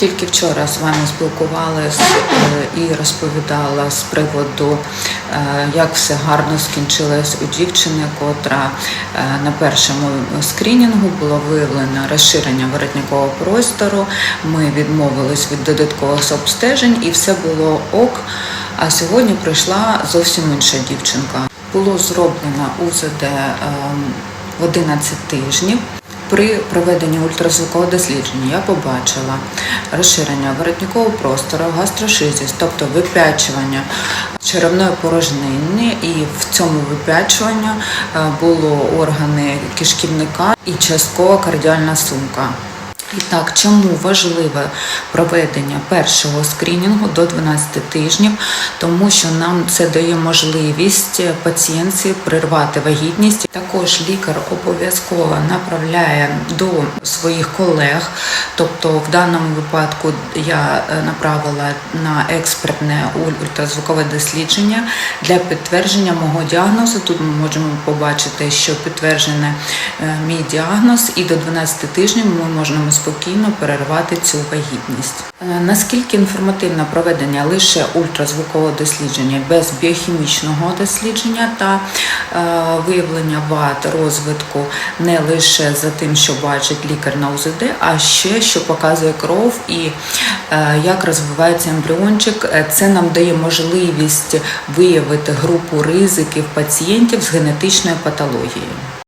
Тільки вчора з вами спілкувалася і розповідала з приводу, е, як все гарно скінчилось у дівчини, котра е, на першому скрінінгу було виявлено розширення воротникового простору. Ми відмовились від додаткових обстежень і все було ок. А сьогодні прийшла зовсім інша дівчинка. Було зроблено УЗД ем, в 11 тижнів. При проведенні ультразвукового дослідження я побачила розширення воротникового простору, гастрошизіс, тобто вип'ячування черевної порожнини, і в цьому вип'ячуванні були було органи кишківника і часткова кардіальна сумка. І так, чому важливе проведення першого скрінінгу до 12 тижнів? Тому що нам це дає можливість пацієнтці прервати вагітність. Також лікар обов'язково направляє до своїх колег. Тобто, в даному випадку я е, направила на експертне ультразвукове дослідження для підтвердження мого діагнозу. Тут ми можемо побачити, що підтверджений е, мій діагноз, і до 12 тижнів ми можемо спокійно перервати цю вагітність. Е, Наскільки інформативне проведення лише ультразвукового дослідження без біохімічного дослідження та е, виявлення вад розвитку не лише за тим, що бачить лікар на УЗД, а ще що показує кров і е, як розвивається ембріончик. Це нам дає можливість виявити групу ризиків пацієнтів з генетичною патологією.